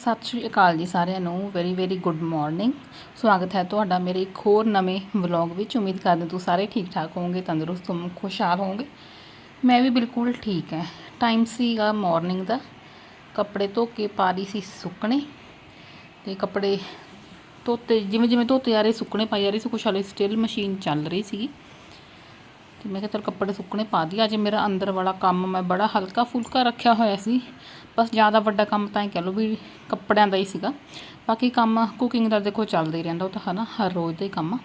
ਸਤਿ ਸ਼੍ਰੀ ਅਕਾਲ ਜੀ ਸਾਰਿਆਂ ਨੂੰ। ਵੈਰੀ ਵੈਰੀ ਗੁੱਡ ਮਾਰਨਿੰਗ ਸਵਾਗਤ ਹੈ ਤੁਹਾਡਾ ਮੇਰੇ ਇੱਕ ਹੋਰ ਨਵੇਂ ਵਲੌਗ ਵਿੱਚ। ਉਮੀਦ ਕਰਦੇ ਤੁਸੀਂ ਸਾਰੇ ਠੀਕ ਠਾਕ ਹੋਵੋਗੇ, ਤੰਦਰੁਸਤ ਹੋਵੋਗੇ, ਖੁਸ਼ਹਾਲ ਹੋਵੋਗੇ। ਮੈਂ ਵੀ ਬਿਲਕੁਲ ਠੀਕ ਹੈ। ਟਾਈਮ ਸੀਗਾ ਮਾਰਨਿੰਗ ਦਾ। ਕੱਪੜੇ ਧੋ ਕੇ ਪਾ ਰਹੀ ਸੀ ਸੁੱਕਣੇ। ਤੇ ਕੱਪੜੇ ਧੋਤੇ ਜਿਵੇਂ ਜਿਵੇਂ ਧੋਤੇ ਜਾ ਰਹੇ, ਸੁੱਕਣੇ ਪਾਈ ਜਾ ਰਹੀ ਸੀ, ਕੁਛ ਹਾਲੇ ਸਟਿਲ ਮਸ਼ੀਨ ਚੱਲ ਰਹੀ ਸੀਗੀ। ਤੇ ਮੈਂ ਕਿਹਾ ਚਲ ਕੱਪੜੇ ਸੁੱਕਣੇ ਪਾ ਦਿਆ ਅੱਜ ਮੇਰਾ ਅੰਦਰ ਵਾਲਾ ਕੰਮ ਮੈਂ ਬੜਾ ਹਲਕਾ ਫੁਲਕਾ ਰੱਖਿਆ ਹੋਇਆ ਸੀ। ਬਸ ਜ਼ਿਆਦਾ ਵੱਡਾ ਕੰਮ ਤਾਂ ਹੀ ਕਹਿ ਲਓ ਵੀ ਕੱਪੜਿਆਂ ਦਾ ਹੀ ਸੀਗਾ। ਬਾਕੀ ਕੰਮ ਕੁਕਿੰਗ ਦਾ ਦੇਖੋ ਚੱਲਦਾ ਹੀ ਰਹਿੰਦਾ, ਉਹ ਤਾਂ ਹਨਾ ਹਰ ਰੋਜ਼ ਦਾ ਹੀ ਕੰਮ ਆ।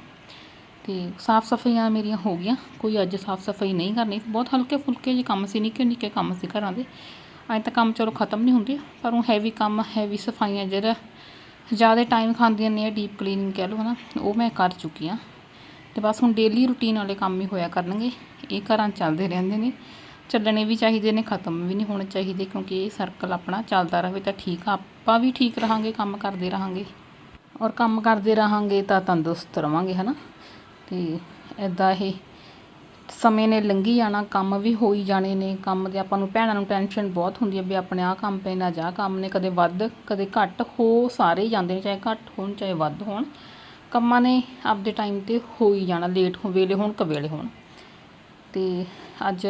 ਤੇ ਸਾਫ਼ ਸਫਾਈਆਂ ਮੇਰੀਆਂ ਹੋ ਗਈਆਂ। ਕੋਈ ਅੱਜ ਸਾਫ਼ ਸਫ਼ਾਈ ਨਹੀਂ ਕਰਨੀ। ਬਹੁਤ ਹਲਕੇ ਫੁਲਕੇ ਜਿਹੇ ਕੰਮ ਸੀ, ਨਿੱਕੇ ਨਿੱਕੇ ਕੰਮ ਸੀ ਘਰਾਂ ਦੇ। ਐਂ ਤਾਂ ਕੰਮ ਚਲੋ ਖਤਮ ਨਹੀਂ ਹੁੰਦੇ, ਪਰ ਉਹ ਹੈਵੀ ਕੰਮ ਹੈਵੀ ਸਫਾਈਆਂ ਜਿਹੜਾ ਜ਼ਿਆਦਾ ਟਾਈਮ ਖਾਂਦੀਆਂ ਨੇ ਡੀਪ ਕਲੀਨਿੰਗ ਕਹਿ ਲਓ ਹਨਾ, ਉਹ ਮੈਂ ਕਰ ਚੁੱਕੀ ਆ ਤੇ ਬਸ ਹੁਣ ਡੇਲੀ ਰੁਟੀਨ ਵਾਲੇ ਕੰਮ ਹੀ ਹੋਇਆ ਕਰਨਗੇ। ਇਹ ਘਰਾਂ ਚੱਲਦੇ ਰਹਿੰਦੇ ਨੇ। ਚੱਲਣੇ ਵੀ ਚਾਹੀਦੇ ਨੇ, ਖਤਮ ਵੀ ਨਹੀਂ ਹੋਣੇ ਚਾਹੀਦੇ ਕਿਉਂਕਿ ਇਹ ਸਰਕਲ ਆਪਣਾ ਚੱਲਦਾ ਰਹੇ, ਤਾਂ ਠੀਕ ਆ। ਆਪਾਂ ਵੀ ਠੀਕ ਰਹਾਂਗੇ, ਕੰਮ ਕਰਦੇ ਰਹਾਂਗੇ। ਔਰ ਕੰਮ ਕਰਦੇ ਰਹਾਂਗੇ ਤਾਂ ਤੰਦਰੁਸਤ ਰਵਾਂਗੇ, ਹਨਾ? ਤੇ ਐਦਾਂ ਇਹ ਸਮੇਂ ਨੇ ਲੰਘੀ ਜਾਣਾ, ਕੰਮ ਵੀ ਹੋਈ ਜਾਣੇ ਨੇ। ਕੰਮ ਦੇ ਆਪਾਂ ਨੂੰ ਭੈਣਾਂ ਨੂੰ ਟੈਨਸ਼ਨ ਬਹੁਤ ਹੁੰਦੀ ਹੈ ਵੀ ਆਪਣੇ ਆਹ ਕੰਮ ਪਏ ਨਾ ਜਾ ਕੰਮ ਨੇ। ਕਦੇ ਵੱਧ, ਕਦੇ ਘੱਟ, ਹੋ ਸਾਰੇ ਹੀ ਜਾਂਦੇ ਨੇ, ਚਾਹੇ ਘੱਟ ਹੋਣ, ਚਾਹੇ ਵੱਧ ਹੋਣ। ਕੰਮਾਂ ਨੇ ਆਪਦੇ ਟਾਈਮ ਤੇ ਹੋ ਹੀ ਜਾਣਾ ਲੇਟ ਹੋ, ਵੇਲੇ ਹੋਣ, ਕਵੇਲੇ ਹੋਣ। ਤੇ ਅੱਜ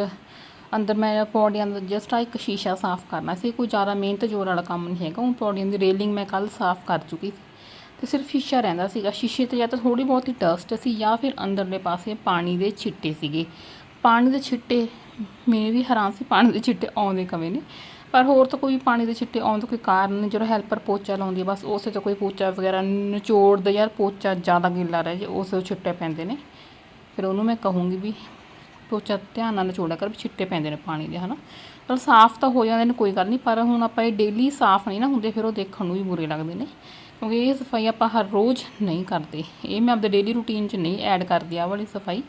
ਅੰਦਰ ਮੈਂ ਪੌੜੀਆਂ ਦਾ ਜਸਟ ਆ ਇੱਕ ਸ਼ੀਸ਼ਾ ਸਾਫ਼ ਕਰਨਾ ਸੀ, ਕੋਈ ਜ਼ਿਆਦਾ ਮਿਹਨਤ ਜ਼ੋਰ ਵਾਲਾ ਕੰਮ ਨਹੀਂ ਹੈਗਾ। ਉਹ ਪੌੜੀਆਂ ਦੀ ਰੇਲਿੰਗ ਮੈਂ ਕੱਲ ਸਾਫ਼ ਕਰ ਚੁੱਕੀ ਸੀ। ਤੇ ਸਿਰਫ ਸ਼ੀਸ਼ਾ ਰਹਿੰਦਾ ਸੀਗਾ। ਸ਼ੀਸ਼ੇ ਤੇ ਜਾਂ ਤਾਂ ਥੋੜੀ ਬਹੁਤੀ ਡਸਟ ਸੀ ਜਾਂ ਫਿਰ ਅੰਦਰਲੇ ਪਾਸੇ ਪਾਣੀ ਦੇ ਛਿੱਟੇ ਸੀਗੇ। ਪਾਣੀ ਦੇ ਛਿੱਟੇ, ਮੈਂ ਵੀ ਹੈਰਾਨ ਸੀ, ਪਾਣੀ ਦੇ ਛਿੱਟੇ ਆਉਂਦੇ ਕਵੇਂ ਨੇ। ਪਰ ਹੋਰ ਤਾਂ ਕੋਈ ਪਾਣੀ ਦੇ ਛਿੱਟੇ ਆਉਣ ਦਾ ਕੋਈ ਕਾਰਨ ਨਹੀਂ ਜਦੋਂ ਹੈਲਪਰ ਪੋਚਾ ਲਾਉਂਦੀ ਹੈ ਬਸ ਉਸੇ ਤੋਂ ਕੋਈ ਪੋਚਾ ਵਗੈਰਾ ਨਿਚੋੜਦਾ ਯਾਰ ਪੋਚਾ ਜ਼ਿਆਦਾ ਗਿੱਲਾ ਰਹਿ ਜੇ, ਉਸੇ ਛਿੱਟੇ ਪੈਂਦੇ ਨੇ। ਫਿਰ ਉਹਨੂੰ ਮੈਂ ਕਹੂੰਗੀ ਵੀ ਪੋਚਾ ਧਿਆਨ ਨਾਲ ਨਿਚੋੜਿਆ ਕਰ ਵੀ ਛਿੱਟੇ ਪੈਂਦੇ ਨੇ ਪਾਣੀ ਦੇ, ਹਨਾ। ਚਲ ਸਾਫ਼ ਤਾਂ ਹੋ ਜਾਂਦੇ ਨੇ, ਕੋਈ ਗੱਲ ਨਹੀਂ, ਪਰ ਹੁਣ ਆਪਾਂ ਇਹ ਡੇਲੀ ਸਾਫ਼ ਨਹੀਂ ਨਾ ਹੁੰਦੇ, ਫਿਰ ਉਹ ਦੇਖਣ ਨੂੰ ਵੀ ਬੁਰੇ ਲੱਗਦੇ ਨੇ। ਕਿਉਂਕਿ ਇਹ ਸਫ਼ਾਈ ਆਪਾਂ ਹਰ ਰੋਜ਼ ਨਹੀਂ ਕਰਦੇ। ਇਹ ਮੈਂ ਆਪਦੇ ਡੇਲੀ ਰੂਟੀਨ 'ਚ ਨਹੀਂ ਐਡ ਕਰਦੀ ਆ ਵਾਲੀ ਸਫ਼ਾਈ।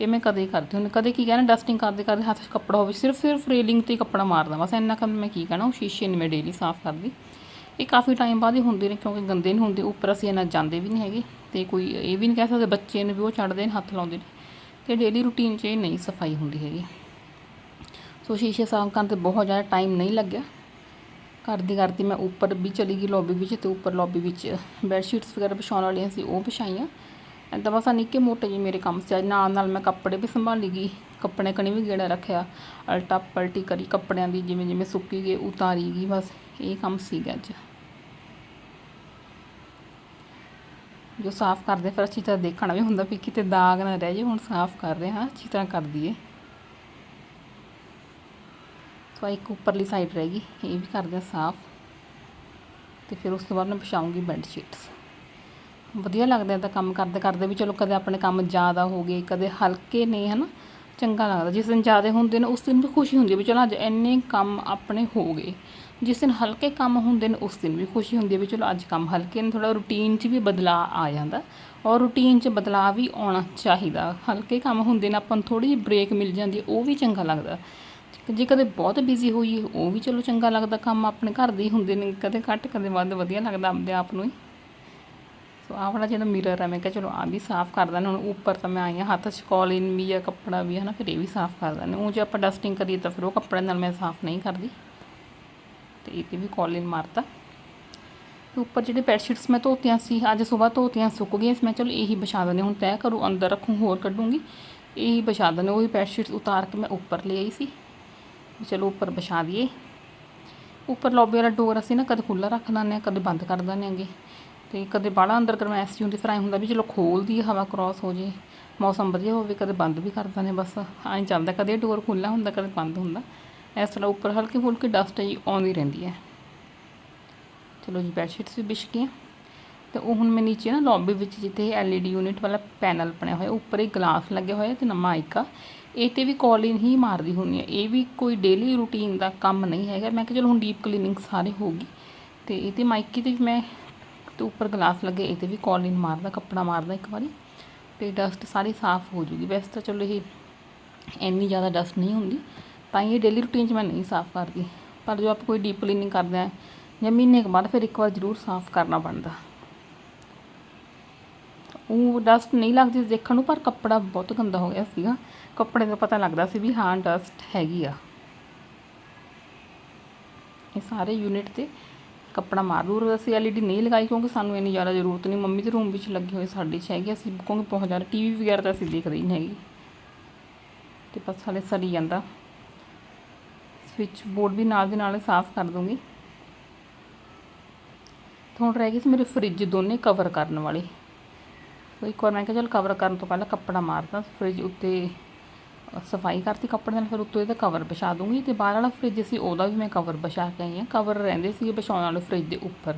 ਇਹ ਮੈਂ ਕਦੇ ਕਰਦੀ ਹੁੰਦੀ, ਕਦੇ ਕੀ ਕਹਿਣਾ ਡਸਟਿੰਗ ਕਰਦੇ ਕਰਦੇ ਹੱਥ 'ਚ ਕੱਪੜਾ ਹੋਵੇ, ਸਿਰਫ ਸਿਰਫ ਰੇਲਿੰਗ ਤੇ ਕੱਪੜਾ ਮਾਰਦਾ ਬਸ ਇੰਨਾ ਕੰਮ ਮੈਂ ਕੀ ਕਹਿਣਾ, ਉਹ ਸ਼ੀਸ਼ੇ ਨੂੰ ਮੈਂ ਡੇਲੀ ਸਾਫ਼ ਕਰਦੀ। ਇਹ ਕਾਫੀ ਟਾਈਮ ਬਾਅਦ ਹੀ ਹੁੰਦੇ ਨੇ, ਕਿਉਂਕਿ ਗੰਦੇ ਨਹੀਂ ਹੁੰਦੇ, ਉੱਪਰ ਅਸੀਂ ਇਹਨਾਂ ਜਾਂਦੇ ਵੀ ਨਹੀਂ ਹੈਗੇ। ਤੇ ਕੋਈ ਇਹ ਵੀ ਨਹੀਂ ਕਹਿ ਸਕਦੇ, ਬੱਚੇ ਨੂੰ ਵੀ ਉਹ ਚੜਦੇ ਨੇ, ਹੱਥ ਲਾਉਂਦੇ ਨੇ। ਤੇ ਡੇਲੀ ਰੂਟੀਨ 'ਚ ਇਹ ਨਹੀਂ ਸਫ਼ਾਈ ਹੁੰਦੀ ਹੈਗੀ। ਸੋ ਸ਼ੀਸ਼ੇ ਸਾਫ਼ ਕਰਨ ਤੇ ਬਹੁਤ ਜ਼ਿਆਦਾ ਟਾਈਮ ਨਹੀਂ ਲੱਗਿਆ। ਕਰਦੀ ਕਰਦੀ ਮੈਂ ਉੱਪਰ ਵੀ ਚਲੀ ਗਈ ਲੌਬੀ ਵਿੱਚ ਤੇ ਉੱਪਰ ਲੌਬੀ ਵਿੱਚ ਬੈੱਡ ਸ਼ੀਟਸ ਵਗੈਰਾ ਵਿਛਾਉਣ ਵਾਲੀਆਂ ਸੀ, ਉਹ ਵਿਛਾਈਆਂ। ਐਦਾਂ ਬਸ ਨਿੱਕੇ ਮੋਟੇ ਜਿਹੇ ਮੇਰੇ ਕੰਮ ਸੀ। ਅੱਜ ਨਾਲ ਨਾਲ ਮੈਂ ਕੱਪੜੇ ਵੀ ਸੰਭਾਲੀ ਗਈ, ਕੱਪੜੇ ਕਣੀ ਵੀ ਗੇੜਾ ਰੱਖਿਆ, ਅਲਟਾ ਪਲਟੀ ਕਰੀ, ਕੱਪੜਿਆਂ ਦੀ ਜਿਵੇਂ ਜਿਵੇਂ ਸੁੱਕੀ ਗਏ ਉਤਾਰੀ ਗਈ, ਬਸ ਇਹ ਕੰਮ ਸੀਗਾ ਅੱਜ। ਜੋ ਸਾਫ਼ ਕਰਦੇ, ਫਿਰ ਅੱਛੀ ਤਰ੍ਹਾਂ ਦੇਖਣਾ ਵੀ ਹੁੰਦਾ ਵੀ ਕਿਤੇ ਦਾਗ ਨਾ ਰਹਿ ਜੇ ਹੁਣ ਸਾਫ਼ ਕਰ ਰਹੇ ਹਾਂ, ਅੱਛੀ ਤਰ੍ਹਾਂ ਕਰ ਦਈਏ। ਸੋ ਇੱਕ ਉੱਪਰਲੀ ਸਾਈਡ ਰਹਿ ਗਈ, ਇਹ ਵੀ ਕਰਦੇ ਹਾਂ ਸਾਫ਼। ਤੇ ਫਿਰ ਉਸ ਤੋਂ ਬਾਅਦ ਮੈਂ ਵਿਛਾਉਂਗੀ ਬੈੱਡ ਸ਼ੀਟਸ ਵਧੀਆ ਲੱਗਦਾ ਤਾਂ ਕੰਮ ਕਰਦੇ ਕਰਦੇ ਵੀ ਚਲੋ ਕਦੇ ਆਪਣੇ ਕੰਮ ਜ਼ਿਆਦਾ ਹੋ ਗਏ, ਕਦੇ ਹਲਕੇ ਨੇ, ਹਨਾ? ਚੰਗਾ ਲੱਗਦਾ। ਜਿਸ ਦਿਨ ਜ਼ਿਆਦਾ ਹੁੰਦੇ ਨੇ, ਉਸ ਦਿਨ ਵੀ ਖੁਸ਼ੀ ਹੁੰਦੀ ਹੈ ਵੀ ਚਲੋ ਅੱਜ ਇੰਨੇ ਕੰਮ ਆਪਣੇ ਹੋ ਗਏ। ਜਿਸ ਦਿਨ ਹਲਕੇ ਕੰਮ ਹੁੰਦੇ ਨੇ, ਉਸ ਦਿਨ ਵੀ ਖੁਸ਼ੀ ਹੁੰਦੀ ਹੈ ਵੀ ਚਲੋ ਅੱਜ ਕੰਮ ਹਲਕੇ ਨੇ ਥੋੜਾ ਰੂਟੀਨ 'ਚ ਵੀ ਬਦਲਾਅ ਆ ਜਾਂਦਾ। ਔਰ ਰੂਟੀਨ 'ਚ ਬਦਲਾਅ ਵੀ ਆਉਣਾ ਚਾਹੀਦਾ। ਹਲਕੇ ਕੰਮ ਹੁੰਦੇ ਨੇ, ਆਪਾਂ ਨੂੰ ਥੋੜੀ ਜਿਹੀ ਬ੍ਰੇਕ ਮਿਲ ਜਾਂਦੀ ਹੈ ਉਹ ਵੀ ਚੰਗਾ ਲੱਗਦਾ। ਜੇ ਕਦੇ ਬਹੁਤ ਬਿਜ਼ੀ ਹੋਈਏ, ਉਹ ਵੀ ਚਲੋ ਚੰਗਾ ਲੱਗਦਾ। ਕੰਮ ਆਪਣੇ ਘਰ ਦੇ ਹੀ ਹੁੰਦੇ ਨੇ, ਕਦੇ ਘੱਟ, ਕਦੇ ਵੱਧ ਵਧੀਆ ਲੱਗਦਾ ਆਪਣੇ ਆਪ ਨੂੰ ਹੀ। ਸੋ ਆਹ ਵਾਲਾ ਜਿਹੜਾ ਮਿਰਰ ਹੈ, ਮੈਂ ਕਿਹਾ ਚਲੋ ਆ ਵੀ ਸਾਫ਼ ਕਰ ਦਾਂ ਹੁਣ ਉੱਪਰ ਤਾਂ ਮੈਂ ਆਈ ਹਾਂ, ਹੱਥ 'ਚ ਕਾਲਿਨ ਵੀ ਆ, ਕੱਪੜਾ ਵੀ ਹੈ ਨਾ ਫਿਰ ਇਹ ਵੀ ਸਾਫ਼ ਕਰ ਦਾਂ ਉਹ ਜੇ ਆਪਾਂ ਡਸਟਿੰਗ ਕਰੀਏ ਤਾਂ ਫਿਰ ਉਹ ਕੱਪੜੇ ਨਾਲ ਮੈਂ ਸਾਫ਼ ਨਹੀਂ ਕਰਦੀ। ਤੇ ਇਹ ਤੇ ਵੀ ਕਾਲਿਨ ਮਾਰਤਾ। ਤੇ ਉੱਪਰ ਜਿਹੜੇ ਬੈੱਡਸ਼ੀਟਸ ਮੈਂ ਧੋਤੀਆਂ ਸੀ, ਅੱਜ ਸਵੇਰ ਧੋਤੀਆਂ ਸੁੱਕ ਗਈਆਂ ਸੀ, ਮੈਂ ਚਲੋ ਇਹੀ ਵਿਛਾ ਦਿੰਦੇ ਹੁਣ ਤੈਅ ਕਰੂ, ਅੰਦਰ ਰੱਖੂ, ਹੋਰ ਕੱਢੂੰਗੀ। ਇਹੀ ਵਿਛਾ ਦਿੰਦੇ ਉਹੀ ਬੈੱਡਸ਼ੀਟਸ ਉਤਾਰ ਕੇ ਮੈਂ ਉੱਪਰ ਲੈ ਆਈ ਸੀ। ਚਲੋ ਉੱਪਰ ਵਿਛਾ ਦਈਏ। ਉੱਪਰ ਲੌਬੀ ਵਾਲਾ ਡੋਰ ਅਸੀਂ ਨਾ ਕਦੇ ਖੁੱਲ੍ਹਾ ਰੱਖ ਦਿੰਦੇ ਹਾਂ, ਕਦੇ ਬੰਦ ਕਰ ਦਿੰਦੇ ਆਂਗੇ ਤੇ ਕਦੇ ਬਾਹਲਾ ਅੰਦਰ ਗਰਮੈਸ਼ ਹੁੰਦੀ ਫਿਰ ਐਂ ਹੁੰਦਾ ਵੀ ਚਲੋ ਖੋਲਦੀ ਹਵਾ ਕ੍ਰਾਸ ਹੋ ਜੇ, ਮੌਸਮ ਵਧੀਆ ਹੋਵੇ, ਕਦੇ ਬੰਦ ਵੀ ਕਰਦਾ ਦਿੰਦੇ ਬਸ, ਐਂ ਚੱਲਦਾ, ਕਦੇ ਡੋਰ ਖੁੱਲ੍ਹਾ ਹੁੰਦਾ, ਕਦੇ ਬੰਦ ਹੁੰਦਾ। ਇਸ ਤਰ੍ਹਾਂ ਉੱਪਰ ਹਲਕੀ ਫੁਲਕੀ ਡਸਟ ਜੀ ਆਉਂਦੀ ਰਹਿੰਦੀ ਹੈ। ਚਲੋ ਜੀ ਬੈੱਡਸ਼ੀਟਸ ਵੀ ਵਿਛ ਗਈਆਂ। ਤੇ ਉਹ ਹੁਣ ਮੈਂ ਨੀਚੇ ਨਾ ਲੌਬੀ ਵਿੱਚ ਜਿੱਥੇ ਐਲਈਡੀ ਯੂਨਿਟ ਵਾਲਾ ਪੈਨਲ ਬਣਿਆ ਹੋਇਆ, ਉੱਪਰ ਇੱਕ ਗਲਾਸ ਲੱਗਿਆ ਹੋਇਆ ਤੇ ਨਮਾ ਇੱਕ ਇਹ ਤੇ ਵੀ ਕਾਲਿਨ ਹੀ ਮਾਰਦੀ ਹੁੰਦੀ ਹੈ। ਇਹ ਵੀ ਕੋਈ ਡੇਲੀ ਰੂਟੀਨ ਦਾ ਕੰਮ ਨਹੀਂ ਹੈਗਾ। ਮੈਂ ਕਿਹਾ ਚਲੋ ਹੁਣ ਡੀਪ ਕਲੀਨਿੰਗ ਸਾਰੇ ਹੋਗੀ ਤੇ ਇਹ ਤੇ ਮਾਈਕੀ ਤੇ ਵੀ ਮੈਂ ਤੇ ਉੱਪਰ ਗਲਾਸ ਲੱਗੇ, ਇਹ ਤੇ ਵੀ ਕਾਲਿਨ ਮਾਰਦਾ, ਕੱਪੜਾ ਮਾਰਦਾ ਇੱਕ ਵਾਰੀ, ਤੇ ਡਸਟ ਸਾਰੀ ਸਾਫ਼ ਹੋ ਜੂਗੀ। ਵੈਸੇ ਤਾਂ ਚਲੋ ਇਹ ਇੰਨੀ ਜ਼ਿਆਦਾ ਡਸਟ ਨਹੀਂ ਹੁੰਦੀ, ਤਾਂ ਇਹ ਡੇਲੀ ਰੂਟੀਨ 'ਚ ਮੈਂ ਨਹੀਂ ਸਾਫ਼ ਕਰਦੀ। ਪਰ ਜੋ ਆਪਾਂ ਕੋਈ ਡੀਪ ਕਲੀਨਿੰਗ ਕਰਦੇ ਆ, ਜਾਂ ਮਹੀਨੇ ਕੁ ਬਾਅਦ ਫਿਰ ਇੱਕ ਵਾਰ ਜ਼ਰੂਰ ਸਾਫ਼ ਕਰਨਾ ਬਣਦਾ। ਉਹ ਡਸਟ ਨਹੀਂ ਲੱਗਦੀ ਦੇਖਣ ਨੂੰ, ਪਰ ਕੱਪੜਾ ਬਹੁਤ ਗੰਦਾ ਹੋ ਗਿਆ ਸੀਗਾ। ਕੱਪੜੇ ਦਾ ਪਤਾ ਲੱਗਦਾ ਸੀ ਵੀ ਹਾਂ ਡਸਟ ਹੈਗੀ ਆ। ਇਹ ਸਾਰੇ ਯੂਨਿਟ ਤੇ ਕੱਪੜਾ ਮਾਰ ਦੂਰ ਅਸੀਂ ਐਲਈਡੀ ਨਹੀਂ ਲਗਾਈ ਕਿਉਂਕਿ ਸਾਨੂੰ ਇੰਨੀ ਜ਼ਿਆਦਾ ਜ਼ਰੂਰਤ ਨਹੀਂ। ਮੰਮੀ ਦੇ ਰੂਮ ਵਿੱਚ ਲੱਗੇ ਹੋਏ ਸਾਡੇ 'ਚ ਹੈਗੀ, ਅਸੀਂ ਕਿਉਂਕਿ ਬਹੁਤ ਜ਼ਿਆਦਾ ਟੀਵੀ ਵਗੈਰਾ ਤਾਂ ਅਸੀਂ ਦੇਖਦੇ ਹੀ ਨਹੀਂ ਹੈਗੇ। ਤੇ ਬਸ ਹਾਲੇ ਸਰੀ ਜਾਂਦਾ। ਸਵਿਚ ਬੋਰਡ ਵੀ ਨਾਲ ਦੀ ਨਾਲ ਸਾਫ਼ ਕਰ ਦੂੰਗੀ। ਤੇ ਹੁਣ ਰਹਿ ਗਈ ਸੀ ਮੇਰੇ ਫ੍ਰਿਜ ਦੋਨੇ ਕਵਰ ਕਰਨ ਵਾਲੇ। ਸੋ ਇੱਕ ਵਾਰ ਮੈਂ ਕਿਹਾ ਚਲ ਕਵਰ ਕਰਨ ਤੋਂ ਪਹਿਲਾਂ ਕੱਪੜਾ ਮਾਰਦਾ ਫ੍ਰਿਜ ਉੱਤੇ ਸਫ਼ਾਈ ਕਰਤੀ ਕੱਪੜੇ ਨਾਲ, ਫਿਰ ਉੱਤੋਂ ਇਹਦਾ ਕਵਰ ਵਿਛਾ ਦੂੰਗੀ ਤੇ ਬਾਹਰ ਵਾਲਾ ਫ੍ਰਿਜ ਸੀ, ਉਹਦਾ ਵੀ ਮੈਂ ਕਵਰ ਵਿਛਾ ਕੇ ਆਈ ਹਾਂ। ਕਵਰ ਰਹਿੰਦੇ ਸੀ ਵਿਛਾਉਣ ਵਾਲੇ ਫ੍ਰਿਜ ਦੇ ਉੱਪਰ।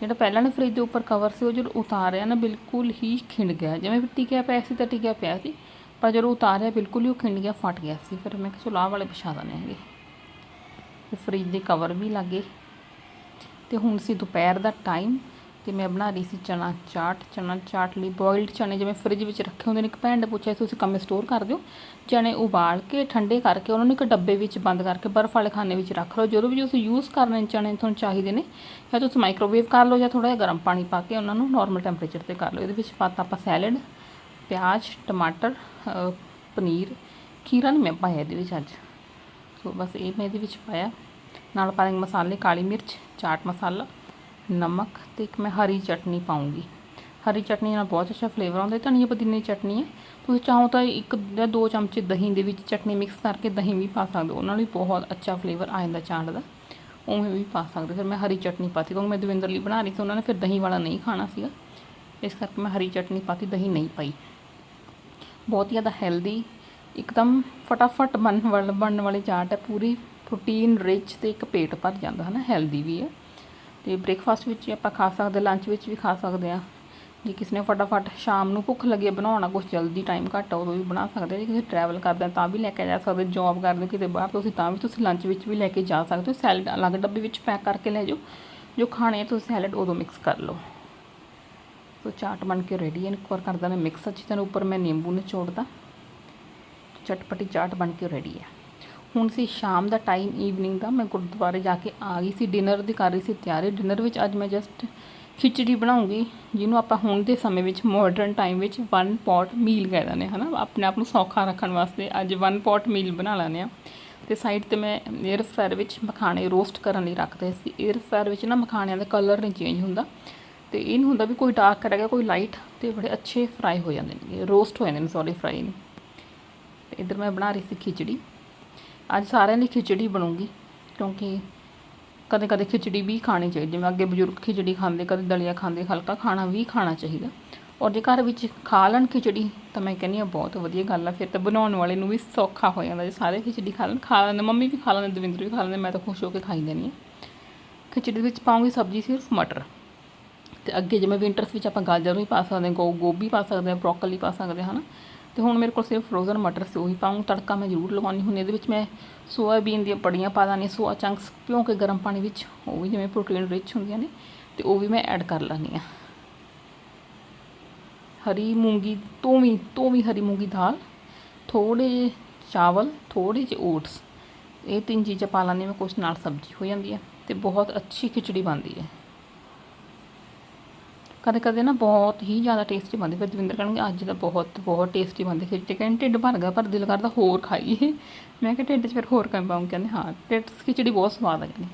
ਜਿਹੜਾ ਪਹਿਲਾਂ ਵਾਲੇ ਫ੍ਰਿਜ ਦੇ ਉੱਪਰ ਕਵਰ ਸੀ, ਉਹ ਜਦੋਂ ਉਤਾਰਿਆ ਨਾ, ਬਿਲਕੁਲ ਹੀ ਖਿੰਡ ਗਿਆ। ਜਿਵੇਂ ਟਿਕਿਆ ਪਿਆ ਸੀ ਤਾਂ ਟਿਕਿਆ ਪਿਆ ਸੀ, ਪਰ ਜਦੋਂ ਉਤਾਰਿਆ, ਬਿਲਕੁਲ ਹੀ ਉਹ ਖਿੰਡ ਗਿਆ, ਫਟ ਗਿਆ ਸੀ। ਫਿਰ ਮੈਂ ਕਿਹਾ, ਚਲੋ ਆਹ ਵਾਲੇ ਵਿਛਾ ਦਿੰਦੇ ਹੈਗੇ। ਤੇ ਫ੍ਰਿਜ ਦੇ ਕਵਰ ਵੀ ਲੱਗੇ। ਤੇ ਹੁਣ ਸੀ ਦੁਪਹਿਰ ਦਾ ਟਾਈਮ ਤੇ ਮੈਂ ਬਣਾ ਰਹੀ ਸੀ ਚਨਾ ਚਾਟ ਚਨਾ ਚਾਟ ਲਈ ਬੋਇਲਡ ਚਨੇ ਜਿਵੇਂ ਫ੍ਰਿਜ ਵਿੱਚ ਰੱਖੇ ਹੁੰਦੇ ਨੇ, ਇੱਕ ਭੈਣ ਨੇ ਪੁੱਛਿਆ ਸੀ, ਤੁਸੀਂ ਕਮੇ ਸਟੋਰ ਕਰ ਦਿਓ? ਚਨੇ ਉਬਾਲ ਕੇ, ਠੰਡੇ ਕਰਕੇ, ਉਹਨਾਂ ਨੂੰ ਇੱਕ ਡੱਬੇ ਵਿੱਚ ਬੰਦ ਕਰਕੇ ਬਰਫ਼ ਵਾਲੇ ਖਾਨੇ ਵਿੱਚ ਰੱਖ ਲਓ। ਜਦੋਂ ਵੀ ਤੁਸੀਂ ਯੂਜ਼ ਕਰਨੇ ਚਨੇ ਤੁਹਾਨੂੰ ਚਾਹੀਦੇ ਨੇ, ਜਾਂ ਤੁਸੀਂ ਮਾਈਕ੍ਰੋਵੇਵ ਕਰ ਲਓ ਜਾਂ ਥੋੜਾ ਜਿਹਾ ਗਰਮ ਪਾਣੀ ਪਾ ਕੇ ਉਹਨਾਂ ਨੂੰ ਨਾਰਮਲ ਟੈਂਪਰੇਚਰ ਤੇ ਕਰ ਲਓ। ਇਹਦੇ ਵਿੱਚ ਪਾਤਾ ਆਪਾਂ ਸੈਲਡ ਪਿਆਜ਼, ਟਮਾਟਰ ਪਨੀਰ, ਖੀਰਾ ਨਹੀਂ ਮੈਂ ਪਾਇਆ ਇਹਦੇ ਵਿੱਚ ਅੱਜ। ਸੋ ਬਸ ਇਹ ਮੈਂ ਇਹਦੇ ਵਿੱਚ ਪਾਇਆ। ਨਾਲ ਪਾਵਾਂਗੇ ਮਸਾਲੇ, ਕਾਲੀ ਮਿਰਚ, ਚਾਟ ਮਸਾਲਾ। ਨਮਕ ਤੇ ਇੱਕ ਮੈਂ ਹਰੀ ਚਟਨੀ ਪਾਉਂਗੀ। ਹਰੀ ਚਟਨੀ ਨਾਲ ਬਹੁਤ ਅੱਛਾ ਫਲੇਵਰ ਆਉਂਦਾ। ਹੈ ਧਨੀਆ ਪੁਦੀਨੇ ਦੀ ਚਟਨੀ ਹੈ। ਤੁਸੀਂ ਚਾਹੋ ਤਾਂ ਇੱਕ ਜਾਂ ਦੋ ਚਮਚੇ ਦਹੀਂ ਦੇ ਵਿੱਚ ਚਟਨੀ ਮਿਕਸ ਕਰਕੇ ਦਹੀਂ ਵੀ ਪਾ ਸਕਦੇ ਹੋ। ਉਹਨਾਂ ਨਾਲ ਵੀ ਬਹੁਤ ਅੱਛਾ ਫਲੇਵਰ ਆ ਜਾਂਦਾ ਚਾਟ ਦਾ। ਉਵੇਂ ਵੀ ਪਾ ਸਕਦੇ ਫਿਰ ਮੈਂ ਹਰੀ ਚਟਨੀ ਪਾਤੀ ਕਿਉਂਕਿ ਮੈਂ ਦਵਿੰਦਰ ਲਈ ਬਣਾ ਰਹੀ ਸੀ। ਉਹਨਾਂ ਨੇ ਫਿਰ ਦਹੀਂ ਵਾਲਾ ਨਹੀਂ ਖਾਣਾ ਸੀਗਾ। ਇਸ ਕਰਕੇ ਮੈਂ ਹਰੀ ਚਟਨੀ ਪਾਤੀ, ਦਹੀਂ ਨਹੀਂ ਪਾਈ। ਬਹੁਤ ਹੀ ਜ਼ਿਆਦਾ ਹੈਲਦੀ ਇੱਕਦਮ ਫਟਾਫਟ ਬਣ ਵਾਲ ਬਣਨ ਵਾਲੀ ਚਾਟ ਹੈ। ਪੂਰੀ ਪ੍ਰੋਟੀਨ ਰਿਚ ਤੇ ਇੱਕ ਪੇਟ ਭਰ ਜਾਂਦਾ ਹੈ ਨਾ ਹੈਲਦੀ ਵੀ ਹੈ। ਤੇ ਬ੍ਰੇਕਫਾਸਟ ਵਿੱਚ ਵੀ ਆਪਾਂ ਖਾ ਸਕਦੇ ਲੰਚ ਵਿੱਚ ਵੀ ਖਾ ਸਕਦੇ ਆ ਜੇ ਕਿਸੇ ਨੇ ਫਟਾਫਟ ਸ਼ਾਮ ਨੂੰ ਭੁੱਖ ਲੱਗੇ ਬਣਾਉਣਾ ਕੁਝ ਜਲਦੀ ਟਾਈਮ ਘੱਟ ਆ, ਉਦੋਂ ਵੀ ਬਣਾ ਸਕਦੇ ਜੇ ਕਿਸੇ ਟਰੈਵਲ ਕਰਦੇ ਤਾਂ ਵੀ ਲੈ ਕੇ ਜਾ ਸਕਦੇ ਜੌਬ ਕਰਦੇ ਹੋ ਕਿਤੇ ਬਾਹਰ ਤੁਸੀਂ ਤਾਂ ਵੀ ਤੁਸੀਂ ਲੰਚ ਵਿੱਚ ਵੀ ਲੈ ਕੇ ਜਾ ਸਕਦੇ ਹੋ। ਸੈਲਡ, ਅਲੱਗ ਡੱਬੇ ਵਿੱਚ ਪੈਕ ਕਰਕੇ ਲੈ ਜਾਓ। ਜੋ ਖਾਣੇ ਆ, ਤੁਸੀਂ ਸੈਲਡ ਉਦੋਂ ਮਿਕਸ ਕਰ ਲਓ। ਸੋ ਚਾਟ ਬਣ ਕੇ ਰੈਡੀ ਹੈ, ਇੱਕ ਵਾਰ ਕਰਦਾ ਮੈਂ ਮਿਕਸ ਅੱਛੀ ਤਰ੍ਹਾਂ ਉੱਪਰ ਮੈਂ ਨਿੰਬੂ ਨਿਚੋੜਦਾ। ਚਟਪਟੀ ਚਾਟ ਬਣ ਕੇ ਰੈਡੀ ਹੈ। ਹੁਣ ਸੀ ਸ਼ਾਮ ਦਾ ਟਾਈਮ ਈਵਨਿੰਗ ਦਾ, ਮੈਂ ਗੁਰਦੁਆਰੇ ਜਾ ਕੇ ਆ ਗਈ ਸੀ ਡਿਨਰ ਦੀ ਕਰ ਰਹੀ ਸੀ ਤਿਆਰੀ। ਡਿਨਰ ਵਿੱਚ ਅੱਜ ਮੈਂ ਜਸਟ ਖਿਚੜੀ ਬਣਾਉਂਗੀ, ਜਿਹਨੂੰ ਆਪਾਂ ਹੁਣ ਦੇ ਸਮੇਂ ਵਿੱਚ ਮਾਡਰਨ ਟਾਈਮ ਵਿੱਚ ਵਨ ਪੌਟ ਮੀਲ ਕਹਿ ਦਿੰਦੇ ਹਾਂ ਹਨਾ? ਆਪਣੇ ਆਪ ਨੂੰ ਸੌਖਾ ਰੱਖਣ ਵਾਸਤੇ ਅੱਜ ਵਨ ਪੌਟ ਮੀਲ ਬਣਾ ਲੈਂਦੇ ਆ। ਤੇ ਸਾਈਡ ਤੇ ਮੈਂ 에ਅਰ ਫਰਾਇਰ ਵਿੱਚ ਮਖਾਣੇ ਰੋਸਟ ਕਰਨ ਲਈ ਰੱਖਦੇ ਸੀ। 에ਅਰ ਫਰਾਇਰ ਵਿੱਚ ਨਾ ਮਖਾਣਿਆਂ ਦਾ ਕਲਰ ਨਹੀਂ ਚੇਂਜ ਹੁੰਦਾ। ਤੇ ਇਹ ਨਹੀਂ ਹੁੰਦਾ ਵੀ ਕੋਈ ਡਾਰਕ ਰਹਿ ਗਿਆ, ਕੋਈ ਲਾਈਟ ਤੇ ਬੜੇ ਅੱਛੇ ਫਰਾਈ ਹੋ ਜਾਂਦੇ ਨੇ। ਰੋਸਟ ਹੋ ਜਾਂਦੇ ਨੇ ਸੌਰੀ ਫਰਾਈ ਨਹੀਂ। ਤੇ ਇੱਧਰ ਮੈਂ ਬਣਾ ਰਹੀ ਸੀ ਖਿਚੜੀ। ਅੱਜ ਸਾਰਿਆਂ ਲਈ ਖਿਚੜੀ ਬਣੂਗੀ, ਕਿਉਂਕਿ ਕਦੇ ਕਦੇ ਖਿਚੜੀ ਵੀ ਖਾਣੀ ਚਾਹੀਦੀ ਜਿਵੇਂ ਅੱਗੇ ਬਜ਼ੁਰਗ ਖਿਚੜੀ ਖਾਂਦੇ, ਕਦੇ ਦਲੀਆ ਖਾਂਦੇ, ਹਲਕਾ ਖਾਣਾ ਵੀ ਖਾਣਾ ਚਾਹੀਦਾ। ਔਰ ਜੇ ਘਰ ਵਿੱਚ ਖਾ ਲੈਣ ਖਿਚੜੀ, ਤਾਂ ਮੈਂ ਕਹਿੰਦੀ ਹਾਂ ਬਹੁਤ ਵਧੀਆ ਗੱਲ ਆ। ਫਿਰ ਤਾਂ ਬਣਾਉਣ ਵਾਲੇ ਨੂੰ ਵੀ ਸੌਖਾ ਹੋ ਜਾਂਦਾ। ਜੇ ਸਾਰੇ ਖਿਚੜੀ ਖਾ ਲੈਣ, ਖਾ ਲੈਂਦੇ, ਮੰਮੀ ਵੀ ਖਾ ਲੈਂਦੇ, ਦਵਿੰਦਰ ਵੀ ਖਾ ਲੈਂਦੇ, ਮੈਂ ਤਾਂ ਖੁਸ਼ ਹੋ ਕੇ ਖਾਈ ਜਾਂਦੀ ਹਾਂ। ਖਿਚੜੀ ਵਿੱਚ ਪਾਉਂਗੀ ਸਬਜ਼ੀ ਸਿਰਫ ਮਟਰ। ਤੇ ਅੱਗੇ ਜਿਵੇਂ ਵਿੰਟਰਸ ਵਿੱਚ ਆਪਾਂ ਗਾਜਰ ਵੀ ਪਾ ਸਕਦੇ ਹਾਂ ਗੋ ਗੋਭੀ ਪਾ ਸਕਦੇ ਹਾਂ, ਬ੍ਰੋਕਲੀ ਪਾ ਸਕਦੇ ਹਾਂ, ਹਨਾ? ਤੇ ਹੁਣ ਮੇਰੇ ਕੋਲ ਸਿਰਫ ਫਰੋਜ਼ਨ ਮਟਰ ਸੀ, ਉਹੀ ਪਾਉਂ ਤੜਕਾ ਮੈਂ ਜ਼ਰੂਰ ਲਗਾਉਣੀ ਹੁੰਦੀ ਇਹਦੇ ਵਿੱਚ ਮੈਂ ਸੋਇਆਬੀਨ ਦੀਆਂ ਬੜੀਆਂ ਪਾ ਦਾਨੀ ਸੋਆ ਚੰਕਸ ਭਿਉਂ ਕੇ ਗਰਮ ਪਾਣੀ ਵਿੱਚ, ਉਹ ਵੀ ਜਿਵੇਂ ਪ੍ਰੋਟੀਨ ਰਿਚ ਹੁੰਦੀਆਂ ਨੇ, ਤੇ ਉਹ ਵੀ ਮੈਂ ਐਡ ਕਰ ਲੈਂਦੀ ਹਾਂ। ਹਰੀ ਮੂੰਗੀ ਤੋਂ ਵੀ ਹਰੀ ਮੂੰਗੀ ਦਾਲ ਥੋੜੇ ਜਿਹੇ ਚਾਵਲ ਥੋੜੇ ਜਿਹੇ ਓਟਸ ਇਹ ਤਿੰਨ ਚੀਜ਼ਾਂ ਪਾ ਲੈਂਦੀ ਮੈਂ ਕੁਛ ਨਾਲ ਸਬਜ਼ੀ ਹੋ ਜਾਂਦੀ ਹੈ, ਤੇ ਬਹੁਤ ਅੱਛੀ ਖਿਚੜੀ ਬਣਦੀ ਹੈ। ਕਦੇ ਕਦੇ ਨਾ ਬਹੁਤ ਹੀ ਜ਼ਿਆਦਾ ਟੇਸਟੀ ਬਣਦੀ। ਫਿਰ ਦਵਿੰਦਰ ਕਹਿਣਗੇ, ਅੱਜ ਤਾਂ ਬਹੁਤ ਬਹੁਤ ਟੇਸਟੀ ਬਣਦੇ ਫਿਰ ਕਹਿੰਦੇ ਢਿੱਡ ਭਰ ਗਿਆ, ਪਰ ਦਿਲ ਕਰਦਾ ਹੋਰ ਖਾਈਏ ਮੈਂ ਕਿਹਾ ਢਿੱਡ 'ਚ ਫਿਰ ਹੋਰ ਕੰਮ ਪਾਉਂ ਕਹਿੰਦੇ, ਹਾਂ, ਢਿੱਡ ਖਿਚੜੀ ਬਹੁਤ ਸਵਾਦ ਆ ਕਹਿੰਦੇ।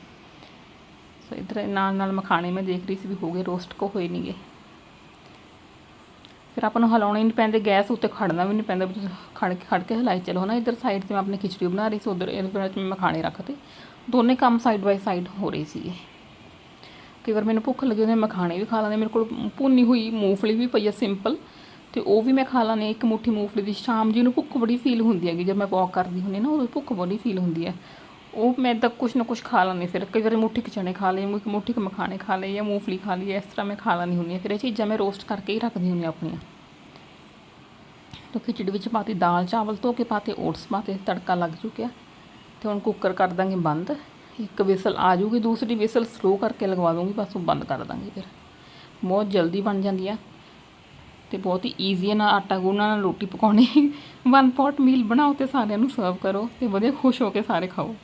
ਸੋ ਇਧਰ ਨਾਲ ਨਾਲ ਮਖਾਣੇ ਮੈਂ ਦੇਖ ਰਹੀ ਸੀ ਵੀ ਹੋ ਗਏ ਰੋਸਟ ਕੋ ਹੋਏ ਨਹੀਂਗੇ ਫਿਰ ਆਪਾਂ ਨੂੰ ਹਿਲਾਉਣੇ ਨਹੀਂ ਪੈਂਦੇ, ਗੈਸ ਉੱਤੇ ਖੜਨਾ ਵੀ ਨਹੀਂ ਪੈਂਦਾ ਵੀ ਤੁਸੀਂ ਖੜ ਕੇ ਖੜ ਕੇ ਹਿਲਾਈ ਚਲੋ ਨਾ ਇਧਰ ਸਾਈਡ ਤੇ ਮੈਂ ਆਪਣੀ ਖਿਚੜੀ ਬਣਾ ਰਹੀ ਸੀ, ਉਧਰ ਇਹਦੇ ਵਿੱਚ ਮੈਂ ਮਖਾਣੇ ਰੱਖਤੇ। ਦੋਨੇ ਕੰਮ ਸਾਈਡ ਬਾਈ ਸਾਈਡ ਹੋ ਰਹੇ ਸੀਗੇ। ਕਈ ਵਾਰ ਮੈਨੂੰ ਭੁੱਖ ਲੱਗੀ ਉਹਦੇ ਮਖਾਣੇ ਵੀ ਖਾ ਲੈਂਦੇ ਮੇਰੇ ਕੋਲ ਭੁੰਨੀ ਹੋਈ ਮੂੰਗਫਲੀ ਵੀ ਪਈ ਆ ਸਿੰਪਲ ਤੇ ਉਹ ਵੀ ਮੈਂ ਖਾ ਲੈਂਦੀ ਇੱਕ ਮੁੱਠੀ ਮੂੰਗਫਲੀ ਦੀ ਸ਼ਾਮ ਜੀ ਨੂੰ ਭੁੱਖ ਬੜੀ ਫੀਲ ਹੁੰਦੀ ਹੈਗੀ, ਜਦ ਮੈਂ ਵਾਕ ਕਰਦੀ ਹੁੰਦੀ ਨਾ, ਉਦੋਂ ਭੁੱਖ ਬੜੀ ਫੀਲ ਹੁੰਦੀ ਹੈ ਉਹ ਮੈਂ ਤਾਂ ਕੁਛ ਨਾ ਕੁਛ ਖਾ ਲੈਂਦੀ ਫਿਰ। ਕਈ ਵਾਰ ਮੁੱਠੀ ਕੁ ਚਣੇ ਖਾ ਲਏ ਇੱਕ ਮੁੱਠੀ ਕੁ ਮਖਾਣੇ ਖਾ ਲਏ ਜਾਂ ਮੂੰਗਫਲੀ ਖਾ ਲਈ ਇਸ ਤਰ੍ਹਾਂ ਮੈਂ ਖਾ ਲੈਂਦੀ ਹੁੰਦੀ ਹਾਂ ਫਿਰ ਇਹ ਚੀਜ਼ਾਂ ਮੈਂ ਰੋਸਟ ਕਰਕੇ ਹੀ ਰੱਖਦੀ ਹੁੰਦੀ ਹਾਂ ਆਪਣੀਆਂ। ਤਾਂ ਖਿਚੜੀ ਵਿੱਚ ਪਾਤੀ ਦਾਲ, ਚਾਵਲ ਧੋ ਕੇ ਪਾਤੇ ਓਟਸ ਪਾਤੇ ਤੜਕਾ ਲੱਗ ਚੁੱਕਿਆ। ਤੇ ਹੁਣ ਕੁੱਕਰ ਕਰ ਦਾਂਗੇ ਬੰਦ। ਇੱਕ ਵਿਸਲ ਆ ਜੂਗੀ ਦੂਸਰੀ ਵਿਸਲ ਸਲੋ ਕਰਕੇ ਲਗਵਾ ਦੂੰਗੀ ਬਸ ਉਹ ਬੰਦ ਕਰ ਦਾਂਗੇ ਫਿਰ। ਬਹੁਤ ਜਲਦੀ ਬਣ ਜਾਂਦੀ ਆ ਤੇ ਬਹੁਤ ਹੀ ਈਜ਼ੀ ਹੈ ਨਾ ਆਟਾ ਗੁੰਨਣਾ, ਨਾਲ ਰੋਟੀ ਪਕਾਉਣੀ। ਵਨ ਪੌਟ ਮੀਲ ਬਣਾਓ ਤੇ ਸਾਰਿਆਂ ਨੂੰ ਸਰਵ ਕਰੋ ਤੇ ਵਧੀਆ ਖੁਸ਼ ਹੋ ਕੇ ਸਾਰੇ ਖਾਓ।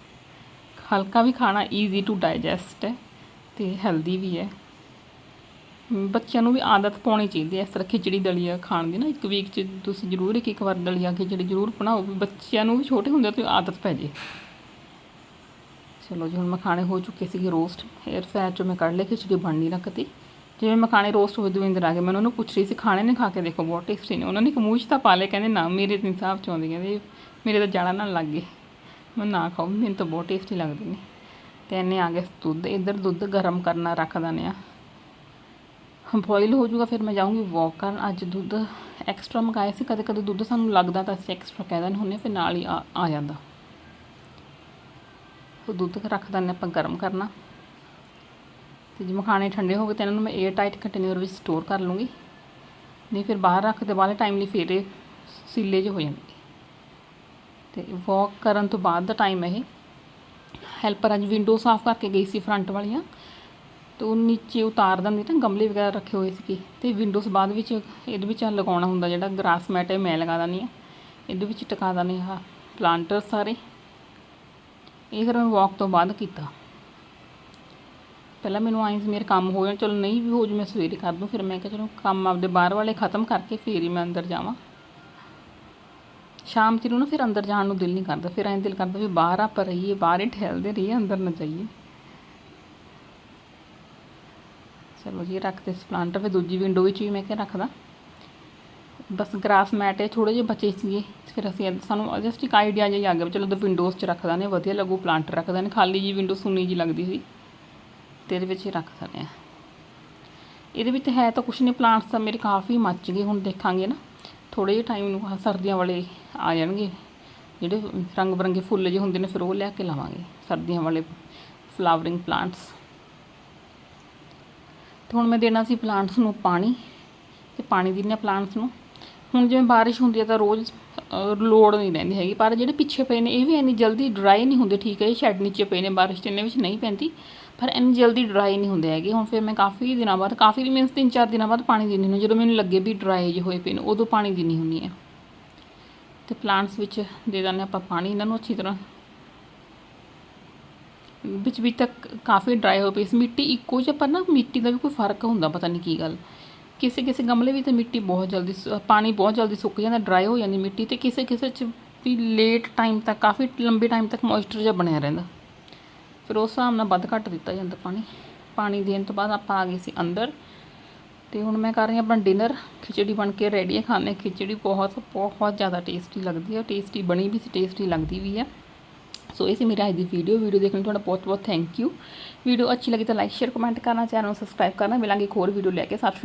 ਹਲਕਾ ਵੀ ਖਾਣਾ ਈਜ਼ੀ ਟੂ ਡਾਈਜੈਸਟ ਹੈ ਤੇ ਹੈਲਦੀ ਵੀ ਹੈ। ਬੱਚਿਆਂ ਨੂੰ ਵੀ ਆਦਤ ਪਾਉਣੀ ਚਾਹੀਦੀ ਹੈ ਇਸ ਤਰ੍ਹਾਂ ਖਿਚੜੀ ਦਲੀਆ ਖਾਣ ਦੀ ਨਾ, ਇੱਕ ਵੀਕ 'ਚ ਤੁਸੀਂ ਜ਼ਰੂਰ ਇੱਕ ਇੱਕ ਵਾਰ ਦਲੀਆ ਖਿਚੜੀ ਜ਼ਰੂਰ ਬਣਾਓ, ਵੀ ਬੱਚਿਆਂ ਨੂੰ ਵੀ ਛੋਟੇ ਹੁੰਦੇ ਤੋਂ ਆਦਤ ਪੈ ਜੇ। ਚਲੋ ਜੀ, ਹੁਣ ਮਖਾਣੇ ਹੋ ਚੁੱਕੇ ਸੀਗੇ ਰੋਸਟ 에ਅਰ ਫਰਾਇਰ ਚੋਂ ਮੈਂ ਕੱਢ ਲਏ ਖਿਚੜੀ ਬਣ ਨਹੀਂ ਰੱਖਤੀ ਜਿਵੇਂ ਮਖਾਣੇ ਰੋਸਟ ਹੋਏ ਦਵਿੰਦਰ ਆ ਗਏ ਮੈਂ ਉਹਨਾਂ ਨੂੰ ਪੁੱਛ ਰਹੀ ਸੀ, ਖਾਣੇ ਨੇ ਖਾ ਕੇ ਦੇਖੋ, ਬਹੁਤ ਟੇਸਟੀ ਨੇ। ਉਹਨਾਂ ਨੇ ਇੱਕ ਮੂੰਹ 'ਚ ਤਾਂ ਪਾ ਲਏ ਕਹਿੰਦੇ ਨਾ, ਮੇਰੇ ਤੇ ਹਿਸਾਬ ਚ ਆਉਂਦੀ, ਕਹਿੰਦੇ ਮੇਰੇ ਤਾਂ ਜਾਣਾ ਨਾਲ ਲੱਗ ਗਏ। ਮੈਂ ਨਾ ਖਾਓ, ਮੈਨੂੰ ਤਾਂ ਬਹੁਤ ਟੇਸਟੀ ਲੱਗਦੇ ਨੇ। ਤੇ ਇਹਨੇ ਆ ਗਏ ਦੁੱਧ। ਇੱਧਰ ਦੁੱਧ ਗਰਮ ਕਰਨਾ ਰੱਖ ਦਿੰਦੇ ਆ। ਬੋਇਲ ਹੋ ਜਾਊਗਾ, ਫਿਰ ਮੈਂ ਜਾਊਂਗੀ ਵਾਕ ਕਰਨ। ਅੱਜ ਦੁੱਧ ਐਕਸਟਰਾ ਮੰਗਾਇਆ ਸੀ ਕਦੇ ਕਦੇ ਦੁੱਧ ਸਾਨੂੰ ਲੱਗਦਾ ਤਾਂ ਅਸੀਂ ਐਕਸਟਰਾ ਕਹਿ ਦਿੰਦੇ ਹੁੰਦੇ ਫਿਰ ਨਾਲ ਹੀ ਆ ਆ ਜਾਂਦਾ। ਉਹ ਦੁੱਧ ਰੱਖ ਦਿੰਦੇ ਆਪਾਂ ਗਰਮ ਕਰਨਾ। ਤੇ ਜੇ ਮਖਾਣੇ ਠੰਡੇ ਹੋ ਗਏ ਤਾਂ ਇਹਨਾਂ ਨੂੰ ਮੈਂ 에ਅਰ ਟਾਈਟ ਕੰਟੇਨਰ ਵਿੱਚ ਸਟੋਰ ਕਰ ਲੂੰਗੀ। ਨਹੀਂ ਫਿਰ ਬਾਹਰ ਰੱਖ ਦੇ ਬਾਅਦ ਟਾਈਮ ਲਈ ਫਿਰ ਇਹ ਸੀਲੇ ਜਿਹੇ ਹੋ ਜਾਂਦੇ। ਤੇ ਵਾਕ ਕਰਨ ਤੋਂ ਬਾਅਦ ਦਾ ਟਾਈਮ ਇਹ। ਹੈਲਪਰ ਅੱਜ ਵਿੰਡੋ ਸਾਫ਼ ਕਰਕੇ ਗਈ ਸੀ ਫਰੰਟ ਵਾਲੀਆਂ। ਤੇ ਉਹ ਨੀਚੇ ਉਤਾਰ ਦਿੰਦੀ ਤਾਂ ਗਮਲੇ ਵਗੈਰਾ ਰੱਖੇ ਹੋਏ ਸੀਗੇ। ਤੇ ਵਿੰਡੋਜ਼ ਬਾਅਦ ਵਿੱਚ ਇਹਦੇ ਵਿੱਚ ਲਗਾਉਣਾ ਹੁੰਦਾ ਜਿਹੜਾ ਗ੍ਰਾਸ ਮੈਟ ਹੈ, ਮੈਂ ਲਗਾ ਦਿੰਦੀ ਆ ਇਹਦੇ ਵਿੱਚ ਟਿਕਾ ਦਿੰਦੇ ਆ ਪਲਾਂਟਰ ਸਾਰੇ। ਇਹ ਫਿਰ ਮੈਂ ਵਾਕ ਤੋਂ ਬਾਅਦ ਕੀਤਾ। ਪਹਿਲਾਂ ਮੈਨੂੰ ਆਈ ਮੇਰੇ ਕੰਮ ਹੋ ਜਾਣ, ਚਲੋ ਨਹੀਂ ਵੀ ਹੋ ਜੂ ਮੈਂ ਸਵੇਰੇ ਕਰ ਦੂੰ, ਫਿਰ ਮੈਂ ਕਿਹਾ ਚਲੋ ਕੰਮ ਆਪਦੇ ਬਾਹਰ ਵਾਲੇ ਖਤਮ ਕਰਕੇ ਫੇਰ ਹੀ ਮੈਂ ਅੰਦਰ ਜਾਵਾਂ। ਸ਼ਾਮ ਤੀਨੂੰ ਨਾ ਫਿਰ ਅੰਦਰ ਜਾਣ ਨੂੰ ਦਿਲ ਨਹੀਂ ਕਰਦਾ, ਫਿਰ ਐਂ ਦਿਲ ਕਰਦਾ ਵੀ ਬਾਹਰ ਆਪਾਂ ਰਹੀਏ, ਬਾਹਰ ਹੀ ਠਹਿਲਦੇ ਰਹੀਏ, ਅੰਦਰ ਨਾ ਜਾਈਏ। ਚਲੋ ਜੀ, ਰੱਖਦੇ ਸਪਲਾਂਟਰ ਫਿਰ ਦੂਜੀ ਵਿੰਡੋ ਵਿੱਚ ਵੀ ਮੈਂ ਕਿਹਾ ਰੱਖਦਾ। ਬਸ ਗ੍ਰਾਸ ਮੈਟ ਹੈ ਥੋੜੇ ਜਿਹੇ ਬਚੇ ਸੀਗੇ। ਫਿਰ ਅਸੀਂ ਸਾਨੂੰ ਜਸਟ ਇੱਕ ਆਈਡੀਆ ਜਿਹਾ ਆ ਗਿਆ ਚਲੋ ਤਾਂ ਵਿੰਡੋਜ਼ 'ਚ ਰੱਖਦਾ ਨੇ ਵਧੀਆ ਲੱਗੂ ਪਲਾਂਟ ਰੱਖਦਾ ਨੇ ਖਾਲੀ ਜੀ ਵਿੰਡੋ ਸੁੰਨੀ ਜੀ ਲੱਗਦੀ ਸੀ। ਤੇ ਇਹਦੇ ਵਿੱਚ ਹੀ ਰੱਖ ਸਕਦੇ ਆ ਇਹਦੇ ਵਿੱਚ ਹੈ ਤਾਂ ਕੁਛ ਨਹੀਂ ਪਲਾਂਟਸ ਤਾਂ ਮੇਰੇ ਕਾਫੀ ਮੱਚ ਗਏ, ਹੁਣ ਦੇਖਾਂਗੇ ਨਾ। ਥੋੜੇ ਜਿਹੇ ਟਾਈਮ ਨੂੰ ਸਰਦੀਆਂ ਵਾਲੇ ਆ ਜਾਣਗੇ। ਜਿਹੜੇ ਰੰਗ ਬਰੰਗੇ ਫੁੱਲ ਜਿਹੇ ਹੁੰਦੇ ਨੇ, ਫਿਰ ਉਹ ਲੈ ਕੇ ਲਾਵਾਂਗੇ। ਸਰਦੀਆਂ ਵਾਲੇ ਫਲਾਵਰਿੰਗ ਪਲਾਂਟਸ ਤੇ ਹੁਣ ਮੈਂ ਦੇਣਾ ਸੀ ਪਲਾਂਟਸ ਨੂੰ ਪਾਣੀ। ਤੇ ਪਾਣੀ ਦਿੰਦੇ ਹਾਂ ਪਲਾਂਟਸ ਨੂੰ। ਹੁਣ ਜਿਵੇਂ ਬਾਰਿਸ਼ ਹੁੰਦੀ ਹੈ ਤਾਂ ਰੋਜ਼ ਲੋੜ ਨਹੀਂ ਰਹਿੰਦੀ ਹੈਗੀ। ਪਰ ਜਿਹੜੇ ਪਿੱਛੇ ਪਏ ਨੇ, ਇਹ ਵੀ ਇੰਨੀ ਜਲਦੀ ਡਰਾਈ ਨਹੀਂ ਹੁੰਦੇ, ਠੀਕ ਹੈ, ਇਹ ਸ਼ੈੱਡ ਨੀਚੇ ਪਏ ਨੇ, ਬਾਰਿਸ਼ ਤੇ ਇਹਨਾਂ ਵਿੱਚ ਨਹੀਂ ਪੈਂਦੀ। ਪਰ ਇੰਨੀ ਜਲਦੀ ਡਰਾਈ ਨਹੀਂ ਹੁੰਦੇ ਹੈਗੇ। ਹੁਣ ਫਿਰ ਮੈਂ ਕਾਫੀ ਦਿਨਾਂ ਬਾਅਦ, ਕਾਫੀ ਮੀਨਸ ਤਿੰਨ ਚਾਰ ਦਿਨਾਂ ਬਾਅਦ ਪਾਣੀ ਦਿੰਦੀ ਹੁੰਦੀ ਜਦੋਂ ਮੈਨੂੰ ਲੱਗੇ ਵੀ ਡਰਾਈ ਜਿਹੇ ਹੋਏ ਪਏ ਨੇ, ਉਦੋਂ ਪਾਣੀ ਦਿੰਦੀ ਹੁੰਦੀ ਹੈ। ਤੇ ਪਲਾਂਟਸ ਵਿੱਚ ਦੇ ਦਿੰਦੇ ਆਪਾਂ ਪਾਣੀ, ਇਹਨਾਂ ਨੂੰ ਅੱਛੀ ਤਰ੍ਹਾਂ। ਵਿੱਚ ਵਿੱਚ ਤੱਕ ਕਾਫੀ ਡਰਾਈ ਹੋ ਪਈ ਸੀ ਮਿੱਟੀ ਇੱਕੋ ਜਿਹੀ ਪਰ ਨਾ, ਮਿੱਟੀ ਦਾ ਵੀ ਕੋਈ ਫ਼ਰਕ ਹੁੰਦਾ, ਪਤਾ ਨਹੀਂ ਕੀ ਗੱਲ। ਕਿਸੇ ਕਿਸੇ ਗਮਲੇ ਵਿੱਚ ਤਾਂ ਮਿੱਟੀ ਬਹੁਤ ਜਲਦੀ ਸੁ- ਪਾਣੀ ਬਹੁਤ ਜਲਦੀ ਸੁੱਕ ਜਾਂਦਾ ਡਰਾਈ ਹੋ ਜਾਂਦੀ ਮਿੱਟੀ ਤੇ ਕਿਸੇ ਕਿਸੇ 'ਚ ਵੀ ਲੇਟ ਟਾਈਮ ਤੱਕ, ਕਾਫੀ ਲੰਬੇ ਟਾਈਮ ਤੱਕ ਮੋਇਸਚਰ ਜਿਹਾ ਬਣਿਆ ਰਹਿੰਦਾ। ਫਿਰ ਉਸ ਹਿਸਾਬ ਨਾਲ ਵੱਧ ਘੱਟ ਦਿੱਤਾ ਜਾਂਦਾ ਪਾਣੀ। ਪਾਣੀ ਦੇਣ ਤੋਂ ਬਾਅਦ ਆਪਾਂ ਆ ਗਏ ਸੀ ਅੰਦਰ ਤੇ ਹੁਣ ਮੈਂ ਕਰ ਰਹੀ ਹਾਂ ਆਪਣਾ ਡਿਨਰ ਖਿਚੜੀ ਬਣ ਕੇ ਰੈਡੀ ਹੈ ਖਾਣੇ। ਖਿਚੜੀ ਬਹੁਤ ਬਹੁਤ ਜ਼ਿਆਦਾ ਟੇਸਟੀ ਲੱਗਦੀ ਹੈ ਟੇਸਟੀ ਬਣੀ ਵੀ ਸੀ ਟੇਸਟੀ ਲੱਗਦੀ ਵੀ ਹੈ ਸੋ ਇਹ ਸੀ ਮੇਰੀ ਅੱਜ ਦੀ ਵੀਡੀਓ ਵੀਡੀਓ ਦੇਖਣ ਲਈ ਤੁਹਾਡਾ ਬਹੁਤ ਬਹੁਤ ਥੈਂਕ ਯੂ ਵੀਡੀਓ ਅੱਛੀ ਲੱਗੀ ਤਾਂ ਲਾਈਕ ਸ਼ੇਅਰ ਕਮੈਂਟ ਕਰਨਾ ਚੈਨਲ ਨੂੰ ਸਬਸਕ੍ਰਾਈਬ ਕਰਨਾ। ਮਿਲਾਂਗੇ ਇੱਕ ਹੋਰ ਵੀਡੀਓ ਲੈ ਕੇ। ਸਤਿ ਸ਼੍ਰੀ ਅਕਾਲ।